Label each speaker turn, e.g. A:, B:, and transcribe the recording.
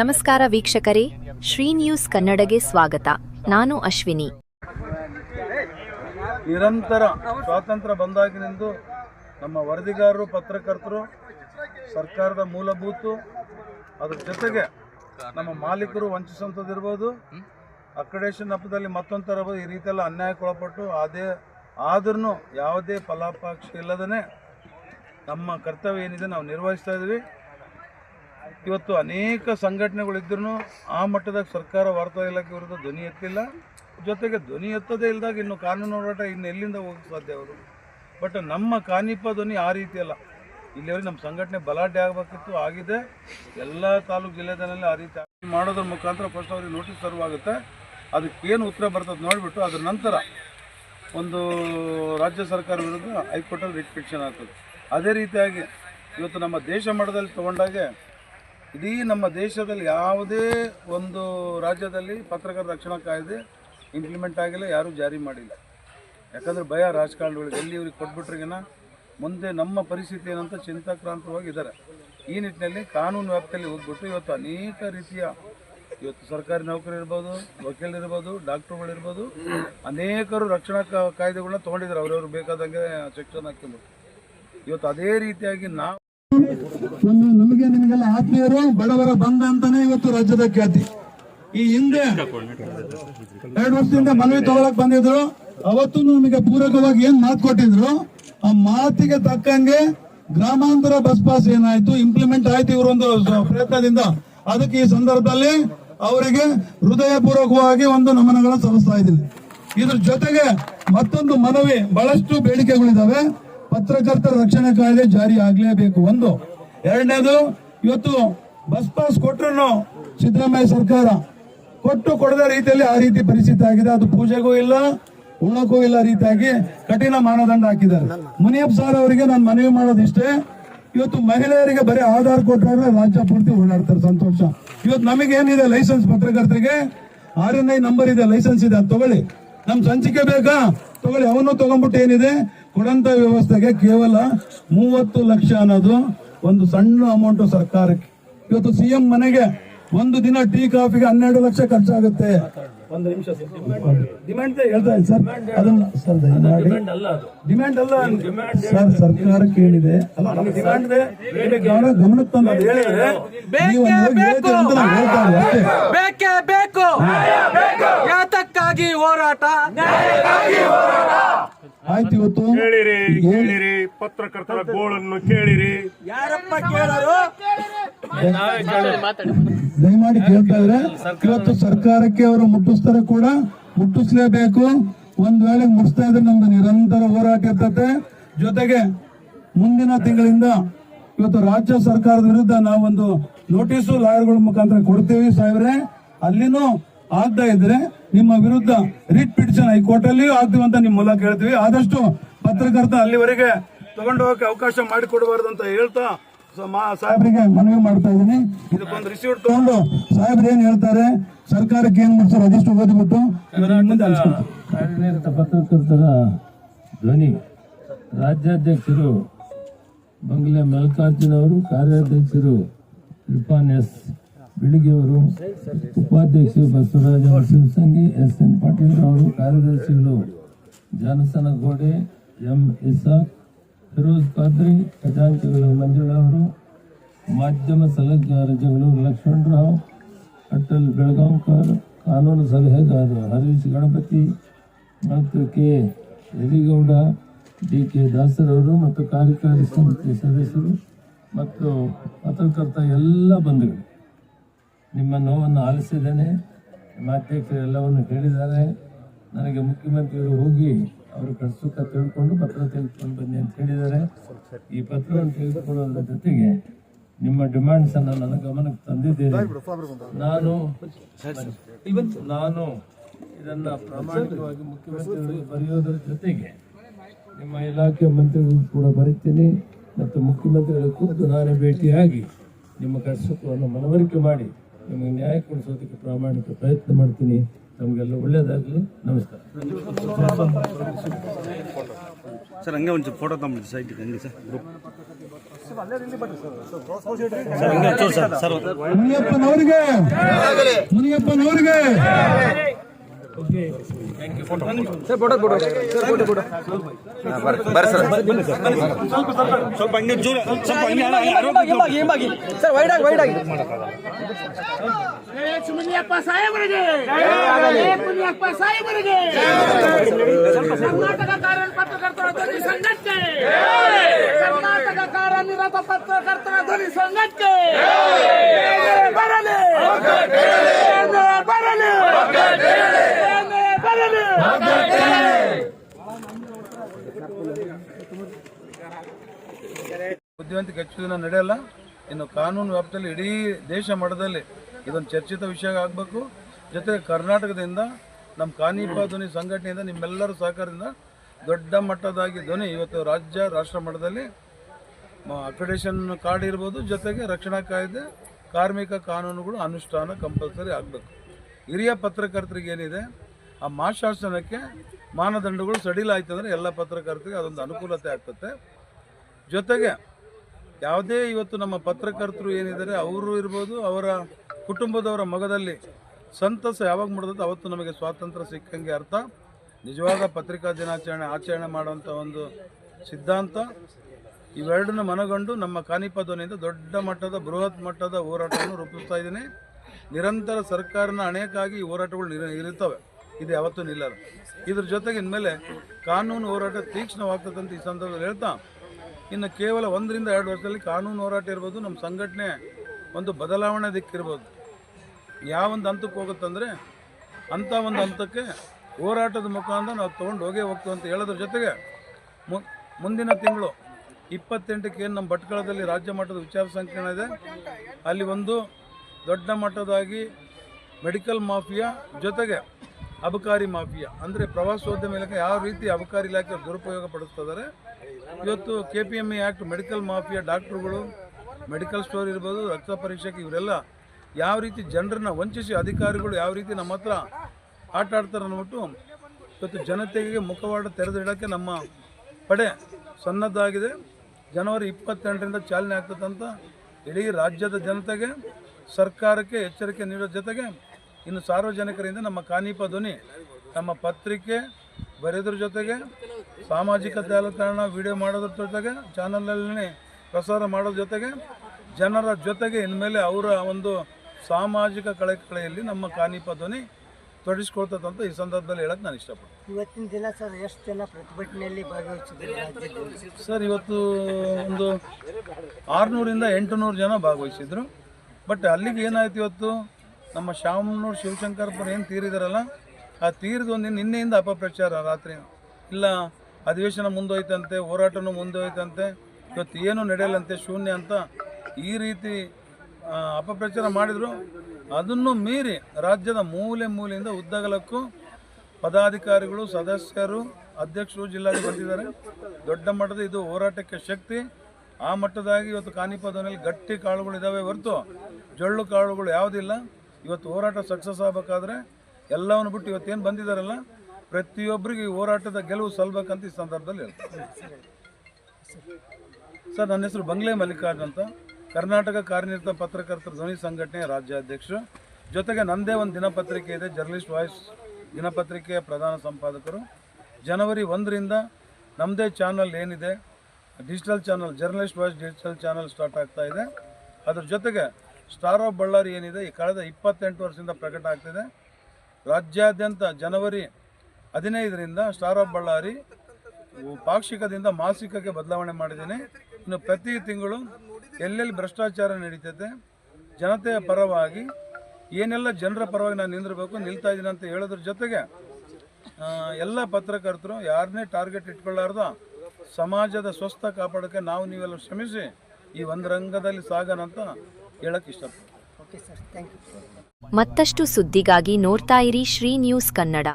A: ನಮಸ್ಕಾರ ವೀಕ್ಷಕರೇ, ಶ್ರೀ ನ್ಯೂಸ್ ಕನ್ನಡಗೆ ಸ್ವಾಗತ. ನಾನು ಅಶ್ವಿನಿ.
B: ನಿರಂತರ ಸ್ವಾತಂತ್ರ್ಯ ಬಂದಾಗಿನಿಂದ ನಮ್ಮ ವರದಿಗಾರರು, ಪತ್ರಕರ್ತರು, ಸರ್ಕಾರದ ಮೂಲಭೂತ, ಅದ್ರ ಜೊತೆಗೆ ನಮ್ಮ ಮಾಲೀಕರು ವಂಚಿಸುವಂಥದ್ದಿರ್ಬೋದು, ಅಕ್ರೆಡೇಷನ್ ಹಬ್ಬದಲ್ಲಿ ಮತ್ತೊಂದು ಥರ ಈ ರೀತಿಯೆಲ್ಲ ಅನ್ಯಾಯಕ್ಕೊಳಪಟ್ಟು ಅದೇ ಆದ್ರೂ ಯಾವುದೇ ಫಲಾಪೇಕ್ಷ ಇಲ್ಲದೇ ನಮ್ಮ ಕರ್ತವ್ಯ ಏನಿದೆ ನಾವು ನಿರ್ವಹಿಸ್ತಾ ಇದ್ದೀವಿ. ಇವತ್ತು ಅನೇಕ ಸಂಘಟನೆಗಳಿದ್ರೂ ಆ ಮಟ್ಟದಾಗ ಸರ್ಕಾರ ವಾರ್ತಾ ಇಲಾಖೆ ವಿರುದ್ಧ ಧ್ವನಿ ಎತ್ತಿಲ್ಲ ಜೊತೆಗೆ ಧ್ವನಿ ಎತ್ತದೇ ಇಲ್ದಾಗ ಇನ್ನು ಕಾನೂನು ಹೋರಾಟ ಇನ್ನು ಎಲ್ಲಿಂದ ಹೋಗಕ್ಕೆ ಸಾಧ್ಯ ಅವರು? ಬಟ್ ನಮ್ಮ ಕಾನಿಪ ಧ್ವನಿ ಆ ರೀತಿ ಅಲ್ಲ. ಇಲ್ಲಿವರೆಗೆ ನಮ್ಮ ಸಂಘಟನೆ ಬಲಾಢ್ಯ ಆಗಬೇಕಿತ್ತು, ಆಗಿದೆ. ಎಲ್ಲ ತಾಲೂಕು ಜಿಲ್ಲೆದಲ್ಲಿ ಆ ರೀತಿ ಮಾಡೋದ್ರ ಮುಖಾಂತರ ಫಸ್ಟ್ ಅವ್ರಿಗೆ ನೋಟಿಸ್ ಸರ್ವಾಗುತ್ತೆ ಅದಕ್ಕೇನು ಉತ್ತರ ಬರ್ತದೆ ನೋಡಿಬಿಟ್ಟು ಅದರ ನಂತರ ಒಂದು ರಾಜ್ಯ ಸರ್ಕಾರ ವಿರುದ್ಧ ಹೈಕೋರ್ಟಲ್ಲಿ ರಿಟ್ ಆಗ್ತದೆ. ಅದೇ ರೀತಿಯಾಗಿ ಇವತ್ತು ನಮ್ಮ ದೇಶ ಮಟ್ಟದಲ್ಲಿ ತಗೊಂಡಾಗೆ ಇಡೀ ನಮ್ಮ ದೇಶದಲ್ಲಿ ಯಾವುದೇ ಒಂದು ರಾಜ್ಯದಲ್ಲಿ ಪತ್ರಕರ್ತರ ರಕ್ಷಣಾ ಕಾಯ್ದೆ ಇಂಪ್ಲಿಮೆಂಟ್ ಆಗಿಲ್ಲ, ಯಾರೂ ಜಾರಿ ಮಾಡಿಲ್ಲ. ಯಾಕಂದರೆ ಭಯ ರಾಜಕಾರಣಿಗಳು ಎಲ್ಲಿ ಇವ್ರಿಗೆ ಕೊಟ್ಬಿಟ್ರಿಗಿನ ಮುಂದೆ ನಮ್ಮ ಪರಿಸ್ಥಿತಿ ಏನಂತ ಚಿಂತಾಕ್ರಾಂತವಾಗಿದ್ದಾರೆ ಈ ನಿಟ್ಟಿನಲ್ಲಿ ಕಾನೂನು ವ್ಯಾಪ್ತಿಯಲ್ಲಿ ಹೋಗ್ಬಿಟ್ಟು ಇವತ್ತು ಅನೇಕ ರೀತಿಯ ಇವತ್ತು ಸರ್ಕಾರಿ ನೌಕರಿ ಇರ್ಬೋದು ವಕೀಲರಿರ್ಬೋದು ಡಾಕ್ಟ್ರುಗಳಿರ್ಬೋದು ಅನೇಕರು ರಕ್ಷಣಾ ಕಾಯ್ದೆಗಳನ್ನ ತೊಗೊಂಡಿದ್ದಾರೆ. ಅವ್ರವ್ರು ಬೇಕಾದಂಗೆ ಸೆಕ್ಷನ್ ಹಾಕ್ಕೊಂಡು ಇವತ್ತು ಅದೇ ರೀತಿಯಾಗಿ ನಾವು
C: ನಮಗೆ ನಿಮಗೆಲ್ಲ ಆತ್ಮೀಯರು, ಬಡವರ ಬಂದ ಅಂತಾನೆ ಇವತ್ತು ರಾಜ್ಯದ ಖ್ಯಾತಿ. ಈ ಹಿಂದೆ ಎರಡು ವರ್ಷದಿಂದ ಮನವಿ ತಗೊಳಕ್ ಬಂದಿದ್ರು. ಅವತ್ತು ನಮಗೆ ಪೂರಕವಾಗಿ ಏನ್ ಮಾತು ಕೊಟ್ಟಿದ್ರು, ಆ ಮಾತಿಗೆ ತಕ್ಕಂಗೆ ಗ್ರಾಮಾಂತರ ಬಸ್ ಪಾಸ್ ಏನಾಯ್ತು ಇಂಪ್ಲಿಮೆಂಟ್ ಆಯ್ತು ಇವರೊಂದು ಪ್ರಯತ್ನದಿಂದ. ಅದಕ್ಕೆ ಈ ಸಂದರ್ಭದಲ್ಲಿ ಅವರಿಗೆ ಹೃದಯ ಪೂರ್ವಕವಾಗಿ ಒಂದು ನಮನಗಳನ್ನು ಸಲ್ಲಿಸ್ತಾ ಇದ್ದೀನಿ. ಇದ್ರ ಜೊತೆಗೆ ಮತ್ತೊಂದು ಮನವಿ, ಬಹಳಷ್ಟು ಬೇಡಿಕೆಗಳಿದಾವೆ. ಪತ್ರಕರ್ತರ ರಕ್ಷಣೆ ಕಾಯ್ದೆ ಜಾರಿ ಆಗಲೇಬೇಕು ಒಂದು. ಎರಡನೇದು, ಇವತ್ತು ಬಸ್ ಪಾಸ್ ಕೊಟ್ರು ಸಿದ್ದರಾಮಯ್ಯ ಸರ್ಕಾರ ಕೊಟ್ಟು ಕೊಡದ ರೀತಿಯಲ್ಲಿ ಆ ರೀತಿ ಪರಿಸ್ಥಿತಿ ಆಗಿದೆ. ಅದು ಪೂಜೆಗೂ ಇಲ್ಲ ಉಣ್ಣಕ್ಕೂ ಇಲ್ಲ ರೀತಿಯಾಗಿ ಕಠಿಣ ಮಾನದಂಡ ಹಾಕಿದ್ದಾರೆ. ಮುನಿಯಪ್ಪ ಸರ್ ಅವರಿಗೆ ನಾನು ಮನವಿ ಮಾಡೋದಿಷ್ಟೇ. ಇವತ್ತು ಮಹಿಳೆಯರಿಗೆ ಬರೀ ಆಧಾರ್ ಕೊಟ್ಟರೆ ರಾಜ್ಯ ಪೂರ್ತಿ ಓಡಾಡ್ತಾರೆ. ಸಂತೋಷ. ಇವತ್ತು ನಮಗೆ ಏನಿದೆ ಲೈಸೆನ್ಸ್ ಪತ್ರಕರ್ತರಿಗೆ? ಆರ್ ಎನ್ ಐ ನಂಬರ್ ಇದೆ, ಲೈಸೆನ್ಸ್ ಇದೆ, ಅದು ತಗೊಳ್ಳಿ. ನಮ್ ಸಂಚಿಕೆ ಬೇಕಾ? ತಗೊಳ್ಳಿ, ಅವನು ತಗೊಂಡ್ಬಿಟ್ಟು ಏನಿದೆ? ಕೊಡಂತ ವ್ಯವಸ್ಥೆಗೆ ಕೇವಲ ಮೂವತ್ತು ಲಕ್ಷ ಅನ್ನೋದು ಒಂದು ಸಣ್ಣ ಅಮೌಂಟ್ ಸರ್ಕಾರಕ್ಕೆ. ಇವತ್ತು ಸಿಎಂ ಮನೆಗೆ ಒಂದು ದಿನ ಟೀ ಕಾಫಿಗೆ ಹನ್ನೆರಡು ಲಕ್ಷ ಖರ್ಚಾಗುತ್ತೆ. ಒಂದು ನಿಮಿಷ ಡಿಮ್ಯಾಂಡ್ ಹೇಳ್ತಾ ಇದ್ದೀನಿ ಸರ್. ಅದನ್ನ ಸರ್ ದಯಮಾಡಿ ಡಿಮ್ಯಾಂಡ್ ಅಲ್ಲ ಸರ್ ಸರ್ಕಾರ ಕೇಳಿದೆ ಅಲ್ಲ ಡಿಮ್ಯಾಂಡ್ ಗಮನಕ್ಕೆ ತಂದು ಅದು ಹೇಳಿದ್ರೆ ನೀವು ಅಲ್ಲಿ ಹೋಗಿ ಹೇಳ್ತೀರ ಅಂತ ನಾವು ಹೇಳ್ತಾ ಇದ್ದೀವಿ ಅಷ್ಟೇ.
D: ಬೇಕೇ ಬೇಕು. ಯಾತಕ್ಕಾಗಿ ಹೋರಾಟ.
C: ಆಯ್ತು ಇವತ್ತು
E: ಕೇಳಿರಿ ಕೇಳಿರಿ ಪತ್ರಕರ್ತರ ಗೋಳನ್ನು ಕೇಳಿರಿ.
D: ಯಾರಪ್ಪ ಕೇಳರು?
C: ದಯಮಾಡಿ ಕೇಳ್ತಾ ಇದ್ರೆ ಇವತ್ತು ಸರ್ಕಾರಕ್ಕೆ ಅವರು ಮುಟ್ಟಿಸ್ತಾರೆ ಕೂಡ ಮುಟ್ಟಿಸ್ಲೇಬೇಕು. ಒಂದ್ ವೇಳೆ ಮುಟ್ಟಿಸ್ತಾ ಇದ್ರೆ ನಮ್ದು ನಿರಂತರ ಹೋರಾಟ ಇರ್ತದೆ ಜೊತೆಗೆ ಮುಂದಿನ ತಿಂಗಳಿಂದ ಇವತ್ತು ರಾಜ್ಯ ಸರ್ಕಾರದ ವಿರುದ್ಧ ನಾವೊಂದು ನೋಟಿಸು ಲಾಯರ್ಗಳ ಮುಖಾಂತರ ಕೊಡ್ತೀವಿ ಸಾಹೇಬ್ರೆ. ಅಲ್ಲಿನೂ ಆಗ್ತಾ ಇದ್ರೆ ನಿಮ್ಮ ವಿರುದ್ಧ ರಿಟ್ ಪಿಟಿಷನ್ ಹೈಕೋರ್ಟ್ ಅಲ್ಲಿಯೂ ಆಗ್ತೀವಿ ಅಂತ ನಿಮ್ಮ ಮೂಲಕ ಹೇಳ್ತೀವಿ. ಆದಷ್ಟು ಪತ್ರಕರ್ತ ಅಲ್ಲಿವರೆಗೆ ತಗೊಂಡು ಹೋಗಕ್ಕೆ ಅವಕಾಶ ಮಾಡಿಕೊಡಬಾರ್ದು ಅಂತ ಹೇಳ್ತಾ ಸಾಹೇಬರಿಗೆ ಮನವಿ ಮಾಡ್ತಾ ಇದ್ದೀನಿ. ಇದಕ್ಕೊಂದು ರಿಸೀವ್ ತಗೊಂಡು ಸಾಹೇಬ್ರು ಏನ್ ಹೇಳ್ತಾರೆ? ಸರ್ಕಾರಕ್ಕೆ ಏನ್ ಮಾಡ್ತಾರೆ? ಅದಿಷ್ಟು ಓದಿಬಿಟ್ಟು.
F: ಕಾರ್ಯನಿರತ ಪತ್ರಕರ್ತರ ಧ್ವನಿ ರಾಜ್ಯಾಧ್ಯಕ್ಷರು ಬಂಗ್ಲೆ ಮಲ್ಲಿಕಾರ್ಜುನ್ ಅವರು ಕಾರ್ಯಾಧ್ಯಕ್ಷರು ಎಸ್. ಬಿಳಿಗಿಯವರು ಉಪಾಧ್ಯಕ್ಷರು ಬಸವರಾಜ ಶಿವಸಂಗಿ ಎಸ್. ಎನ್. ಪಾಟೀಲ್ ಅವರು ಕಾರ್ಯದರ್ಶಿಗಳು ಜಾನಸನ ಗೋಡೆ, ಎಂ. ಇಸಾಕ್ ಫಿರೋಜ್ ಖಾದ್ರಿ, ಖಜಾಂಚಿಗಳು ಮಂಜುಳ ಅವರು, ಮಾಧ್ಯಮ ಸಲಹೆಗಾರಜಗಳು ಲಕ್ಷ್ಮಣ್ ರಾವ್, ಅಟಲ್ ಬೆಳಗಾಂಕರ್ ಕಾನೂನು ಸಲಹೆಗಾರರು ಹರೀಶ್ ಗಣಪತಿ ಮತ್ತು ಕೆ. ಯಲಿಗೌಡ ಡಿ. ಕೆ. ದಾಸರವರು ಮತ್ತು ಕಾರ್ಯಕಾರಿ ಸಮಿತಿ ಸದಸ್ಯರು ಮತ್ತು ಪತ್ರಕರ್ತ ಎಲ್ಲ ಬಂಧುಗಳು. ನಿಮ್ಮ ನೋವನ್ನು ಆಲಿಸಿದ್ದೇನೆ. ನಿಮ್ಮ ಅಧ್ಯಕ್ಷರು ಎಲ್ಲವನ್ನು ಹೇಳಿದ್ದಾರೆ. ನನಗೆ ಮುಖ್ಯಮಂತ್ರಿಗಳು ಹೋಗಿ ಅವರು ಕಷ್ಟಸುಖ ತಿಳ್ಕೊಂಡು ಪತ್ರ ತೆಗೆದುಕೊಂಡು ಬನ್ನಿ ಅಂತ ಹೇಳಿದ್ದಾರೆ. ಈ ಪತ್ರವನ್ನು ತೆಗೆದುಕೊಳ್ಳೋದ್ರ ಜೊತೆಗೆ ನಿಮ್ಮ ಡಿಮ್ಯಾಂಡ್ಸ್ ಅನ್ನು ನನ್ನ ಗಮನಕ್ಕೆ ತಂದಿದ್ದೇನೆ. ನಾನು ನಾನು ಇದನ್ನು ಪ್ರಾಮಾಣಿಕವಾಗಿ ಮುಖ್ಯಮಂತ್ರಿಗಳಿಗೆ ಬರೆಯೋದರ ಜೊತೆಗೆ ನಿಮ್ಮ ಇಲಾಖೆ ಮಂತ್ರಿಗಳಿಗೂ ಕೂಡ ಬರೀತೀನಿ. ಮತ್ತು ಮುಖ್ಯಮಂತ್ರಿಗಳ ಖುದ್ದು ನಾನೇ ಭೇಟಿಯಾಗಿ ನಿಮ್ಮ ಕಷ್ಟವನ್ನು ಮನವರಿಕೆ ಮಾಡಿ ನಿಮಗೆ ನ್ಯಾಯ ಕೊಡಿಸೋದಕ್ಕೆ ಪ್ರಾಮಾಣಿಕ ಪ್ರಯತ್ನ ಮಾಡ್ತೀನಿ. ನಮಗೆಲ್ಲ ಒಳ್ಳೆಯದಾಗಲಿ ನಮಸ್ಕಾರ.
G: ಸರ್ ಹಂಗೆ ಒಂದು ಫೋಟೋ ತಮ್ಮ ಸೈಟ್ ಹಂಗೆ ಸರ್ ಗ್ರೂಪ್
H: ಮುನಿಯಪ್ಪನವರಿಗೆ ಮುನಿಯಪ್ಪನವರಿಗೆ.
I: ಸರ್. ವೈಡ್ ಆಗಿ ವೈಡ್ ಆಗಿ.
D: ಮುನಿಯಪ್ಪ ಸಾಹೇಬರಿಗೆ! ಮುನಿಯಪ್ಪ ಸಾಹೇಬರಿಗೆ! ಕರ್ನಾಟಕ ಕಾರ್ಯ ಪತ್ರಕರ್ತರ ಧ್ವನಿ ಸಂಘಕ್ಕೆ! ಕರ್ನಾಟಕ ಕಾರ್ಯನಿರತ ಪತ್ರಕರ್ತರ ಧ್ವನಿ ಸಂಘಕ್ಕೆ ಏನೇ ಬರಲಿ ಏನೇ ಬರಲಿ ಏನೇ ಬರಲಿ
C: ಬುದ್ಧಿವಂತಿಕೆ ದಿನ ನಡೆಯಲ್ಲ. ಇನ್ನು ಕಾನೂನು ವ್ಯಾಪ್ತಿಯಲ್ಲಿ ಇಡೀ ದೇಶ ಮಟ್ಟದಲ್ಲಿ ಇದೊಂದು ಚರ್ಚಿತ ವಿಷಯ ಆಗಬೇಕು. ಜೊತೆಗೆ ಕರ್ನಾಟಕದಿಂದ ನಮ್ಮ ಕಾನೀಪ ಧ್ವನಿ ಸಂಘಟನೆಯಿಂದ ನಿಮ್ಮೆಲ್ಲರ ಸಹಕಾರದಿಂದ ದೊಡ್ಡ ಮಟ್ಟದಾಗಿ ಧ್ವನಿ ಇವತ್ತು ರಾಜ್ಯ, ರಾಷ್ಟ್ರ ಮಟ್ಟದಲ್ಲಿ ಅಕ್ರಿಡೇಷನ್ ಕಾರ್ಡ್ ಇರ್ಬೋದು, ಜೊತೆಗೆ ರಕ್ಷಣಾ ಕಾಯ್ದೆ, ಕಾರ್ಮಿಕ ಕಾನೂನುಗಳು ಅನುಷ್ಠಾನ ಕಂಪಲ್ಸರಿ ಆಗಬೇಕು. ಹಿರಿಯ ಪತ್ರಕರ್ತರಿಗೆ ಏನಿದೆ? ಆ ಮಾಶಾಸನಕ್ಕೆ ಮಾನದಂಡಗಳು ಸಡಿಲ ಆಯ್ತಂದ್ರೆ ಎಲ್ಲ ಪತ್ರಕರ್ತರಿಗೆ ಅದೊಂದು ಅನುಕೂಲತೆ ಆಗ್ತದೆ ಜೊತೆಗೆ ಯಾವುದೇ ಇವತ್ತು ನಮ್ಮ ಪತ್ರಕರ್ತರು ಏನಿದ್ದಾರೆ, ಅವರು ಇರ್ಬೋದು, ಅವರ ಕುಟುಂಬದವರ ಮಗದಲ್ಲಿ ಸಂತಸ ಯಾವಾಗ ಮಾಡಿದ್ರೆ ಅವತ್ತು ನಮಗೆ ಸ್ವಾತಂತ್ರ್ಯ ಸಿಕ್ಕಂಗೆ ಅರ್ಥ. ನಿಜವಾದ ಪತ್ರಿಕಾ ದಿನಾಚರಣೆ, ಆಚರಣೆ ಮಾಡುವಂಥ ಒಂದು ಸಿದ್ಧಾಂತ. ಇವೆರಡನ್ನು ಮನಗಂಡು ನಮ್ಮ ಕಾನಿಪ ಧ್ವನಿಯಿಂದ ದೊಡ್ಡ ಮಟ್ಟದ, ಬೃಹತ್ ಮಟ್ಟದ ಹೋರಾಟವನ್ನು ರೂಪಿಸ್ತಾ ಇದ್ದೀನಿ. ನಿರಂತರ ಸರ್ಕಾರನ ಅನೇಕಾಗಿ ಹೋರಾಟಗಳು ಇರುತ್ತವೆ. ಇದು ಯಾವತ್ತೂ ನಿಲ್ಲಲ್ಲ ಇದ್ರ ಜೊತೆಗೆ ಇನ್ಮೇಲೆ ಕಾನೂನು ಹೋರಾಟ ತೀಕ್ಷ್ಣವಾಗ್ತದಂತ ಈ ಸಂದರ್ಭದಲ್ಲಿ ಹೇಳ್ತಾ, ಇನ್ನು ಕೇವಲ ಒಂದರಿಂದ ಎರಡು ವರ್ಷದಲ್ಲಿ ಕಾನೂನು ಹೋರಾಟ ಇರ್ಬೋದು, ನಮ್ಮ ಸಂಘಟನೆ ಒಂದು ಬದಲಾವಣೆ ದಿಕ್ಕಿರ್ಬೋದು ಯಾವೊಂದು ಹಂತಕ್ಕೆ ಹೋಗುತ್ತಂದರೆ ಅಂಥ ಒಂದು ಹಂತಕ್ಕೆ ಹೋರಾಟದ ಮುಖಾಂತರ ನಾವು ತೊಗೊಂಡು ಹೋಗೇ ಹೋಗ್ತೀವಿ ಅಂತ ಹೇಳೋದ್ರ ಜೊತೆಗೆ ಮುಂದಿನ ತಿಂಗಳು ಇಪ್ಪತ್ತೆಂಟಕ್ಕೆ ಏನು ನಮ್ಮ ಭಟ್ಕಳದಲ್ಲಿ ರಾಜ್ಯ ಮಟ್ಟದ ವಿಚಾರ ಸಂಕಿರಣ ಇದೆ. ಅಲ್ಲಿ ಒಂದು ದೊಡ್ಡ ಮಟ್ಟದಾಗಿ ಮೆಡಿಕಲ್ ಮಾಫಿಯಾ ಜೊತೆಗೆ ಅಬಕಾರಿ ಮಾಫಿಯಾ ಅಂದರೆ ಪ್ರವಾಸೋದ್ಯಮ ಇಲಾಖೆ ಯಾವ ರೀತಿ ಅಬಕಾರಿ ಇಲಾಖೆ ದುರುಪಯೋಗ ಪಡಿಸ್ತಿದ್ದಾರೆ? ಇವತ್ತು K P M E act medical mafia ಡಾಕ್ಟ್ರುಗಳು ಮೆಡಿಕಲ್ ಸ್ಟೋರ್ ಇರ್ಬೋದು, ರಕ್ತ ಪರೀಕ್ಷೆಗೆ ಇವರೆಲ್ಲ ಯಾವ ರೀತಿ ಜನರನ್ನ ವಂಚಿಸಿ ಅಧಿಕಾರಿಗಳು ಯಾವ ರೀತಿ ನಮ್ಮ ಹತ್ರ ಆಟ ಆಡ್ತಾರೆ ಇವತ್ತು ಜನತೆಗೆ ಮುಖವಾಡ ತೆರೆದಿಡೋಕ್ಕೆ ನಮ್ಮ ಪಡೆ ಸನ್ನದ್ಧಾಗಿದೆ ಜನವರಿ ಇಪ್ಪತ್ತೆಂಟರಿಂದ ಚಾಲನೆ ಆಗ್ತದಂತ ಇಡೀ ರಾಜ್ಯದ ಜನತೆಗೆ ಸರ್ಕಾರಕ್ಕೆ ಎಚ್ಚರಿಕೆ ನೀಡೋ ಜೊತೆಗೆ ಇನ್ನು ಸಾರ್ವಜನಿಕರಿಂದ ನಮ್ಮ ಕಾನೀಪ ಧ್ವನಿ ನಮ್ಮ ಪತ್ರಿಕೆ ಬರೆಯೋದ್ರ ಜೊತೆಗೆ ಸಾಮಾಜಿಕ ಜಾಲತಾಣ ವಿಡಿಯೋ ಮಾಡೋದ್ರ ಜೊತೆಗೆ ಚಾನಲಲ್ಲಿ ಪ್ರಸಾರ ಮಾಡೋದ್ರ ಜೊತೆಗೆ ಜನರ ಜೊತೆಗೆ ಇನ್ಮೇಲೆ ಅವರ ಒಂದು ಸಾಮಾಜಿಕ ಕಳಕಳೆಯಲ್ಲಿ ನಮ್ಮ ಕಾನೀಪ ಧ್ವನಿ ತೊಡಗಿಸ್ಕೊಳ್ತದಂತ ಈ ಸಂದರ್ಭದಲ್ಲಿ ಹೇಳಕ್ಕೆ ನಾನು ಇಷ್ಟಪಡ್ತೀನಿ.
J: ಇವತ್ತಿನ ದಿನ ಸರ್ ಎಷ್ಟು ಜನ ಪ್ರತಿಭಟನೆಯಲ್ಲಿ ಭಾಗವಹಿಸಿದ್ರು
C: ಸರ್ ಇವತ್ತು ಒಂದು ಆರುನೂರಿಂದ ಎಂಟುನೂರು ಜನ ಭಾಗವಹಿಸಿದ್ರು. ಬಟ್ ಅಲ್ಲಿಗೆ ಏನಾಯ್ತು ಇವತ್ತು? ನಮ್ಮ ಶಾಮನೂರು ಶಿವಶಂಕರ್ಪುರ ಏನು ತೀರಿದಾರಲ್ಲ, ಆ ತೀರಿದ ಒಂದು ನಿನ್ನೆಯಿಂದ ಅಪಪ್ರಚಾರ ರಾತ್ರಿ. ಇಲ್ಲ, ಅಧಿವೇಶನ ಮುಂದೋಯ್ತಂತೆ, ಹೋರಾಟನೂ ಮುಂದೋಯ್ತಂತೆ, ಇವತ್ತು ಏನೂ ನಡೆಯಲ್ಲಂತೆ, ಶೂನ್ಯ ಅಂತ ಈ ರೀತಿ ಅಪಪ್ರಚಾರ ಮಾಡಿದರು. ಅದನ್ನು ಮೀರಿ ರಾಜ್ಯದ ಮೂಲೆ ಮೂಲೆಯಿಂದ ಉದ್ದಗಲಕ್ಕೂ ಪದಾಧಿಕಾರಿಗಳು, ಸದಸ್ಯರು, ಅಧ್ಯಕ್ಷರು ಜಿಲ್ಲಾಡಿ ಬಂದಿದ್ದಾರೆ ದೊಡ್ಡ ಮಟ್ಟದ ಇದು ಹೋರಾಟಕ್ಕೆ ಶಕ್ತಿ. ಆ ಮಟ್ಟದಾಗಿ ಇವತ್ತು ಕಾನಿಪದನಲ್ಲಿ ಗಟ್ಟಿ ಕಾಳುಗಳು ಇದ್ದಾವೆ ಹೊರತು ಜೊಳ್ಳು ಕಾಳುಗಳು ಯಾವುದಿಲ್ಲ. ಇವತ್ತು ಹೋರಾಟ ಸಕ್ಸಸ್ ಆಗಬೇಕಾದ್ರೆ ಎಲ್ಲವನ್ನು ಬಿಟ್ಟು ಇವತ್ತೇನು ಬಂದಿದ್ದಾರಲ್ಲ ಪ್ರತಿಯೊಬ್ಬರಿಗೆ ಈ ಹೋರಾಟದ ಗೆಲುವು ಸಲ್ಬೇಕಂತ ಈ ಸಂದರ್ಭದಲ್ಲಿ ಹೇಳ್ತೀನಿ. ಸರ್, ನನ್ನ ಹೆಸರು ಬಂಗ್ಲೆ ಮಲ್ಲಿಕಾರ್ಜುನ್ ಅಂತ. ಕರ್ನಾಟಕ ಕಾರ್ಯನಿರತ ಪತ್ರಕರ್ತರ ಧ್ವನಿ ಸಂಘಟನೆ ರಾಜ್ಯಾಧ್ಯಕ್ಷರು. ಜೊತೆಗೆ ನಂದೇ ಒಂದು ದಿನಪತ್ರಿಕೆ ಇದೆ, ಜರ್ನಲಿಸ್ಟ್ ವಾಯ್ಸ್ ದಿನಪತ್ರಿಕೆಯ ಪ್ರಧಾನ ಸಂಪಾದಕರು. ಜನವರಿ ಒಂದರಿಂದ ನಮ್ಮದೇ ಚಾನಲ್ ಏನಿದೆ, digital channel, journalist voice digital channel start ಆಗ್ತಾ ಇದೆ. ಅದ್ರ ಜೊತೆಗೆ ಸ್ಟಾರ್ ಆಫ್ ಬಳ್ಳಾರಿ ಏನಿದೆ, ಈ ಕಳೆದ ಇಪ್ಪತ್ತೆಂಟು ವರ್ಷದಿಂದ ಪ್ರಕಟ ಆಗ್ತಿದೆ. ರಾಜ್ಯಾದ್ಯಂತ ಜನವರಿ ಹದಿನೈದರಿಂದ ಸ್ಟಾರ್ ಆಫ್ ಬಳ್ಳಾರಿ ಪಾಕ್ಷಿಕದಿಂದ ಮಾಸಿಕಕ್ಕೆ ಬದಲಾವಣೆ ಮಾಡಿದ್ದೀನಿ. ಇನ್ನು ಪ್ರತಿ ತಿಂಗಳು ಎಲ್ಲೆಲ್ಲಿ ಭ್ರಷ್ಟಾಚಾರ ನಡೀತೈತೆ, ಜನತೆಯ ಪರವಾಗಿ, ಏನೆಲ್ಲ ಜನರ ಪರವಾಗಿ ನಾನು ನಿಂದಿರಬೇಕು, ನಿಲ್ತಾ ಇದ್ದೀನಿ ಅಂತ ಹೇಳೋದ್ರ ಜೊತೆಗೆ ಎಲ್ಲ ಪತ್ರಕರ್ತರು ಯಾರನ್ನೇ ಟಾರ್ಗೆಟ್ ಇಟ್ಕೊಳ್ಳಾರ್ದ, ಸಮಾಜದ ಸ್ವಸ್ಥ ಕಾಪಾಡೋಕ್ಕೆ ನಾವು ನೀವೆಲ್ಲ ಶ್ರಮಿಸಿ, ಈ ಒಂದು ರಂಗದಲ್ಲಿ ಸಾಗೋಣ ಅಂತ ಇಷ್ಟಪಡ್ತೀನಿ.
A: ಮತ್ತಷ್ಟು ಸುದ್ದಿಗಾಗಿ ನೋಡ್ತಾ ಇರಿ ಶ್ರೀ ನ್ಯೂಸ್ ಕನ್ನಡ.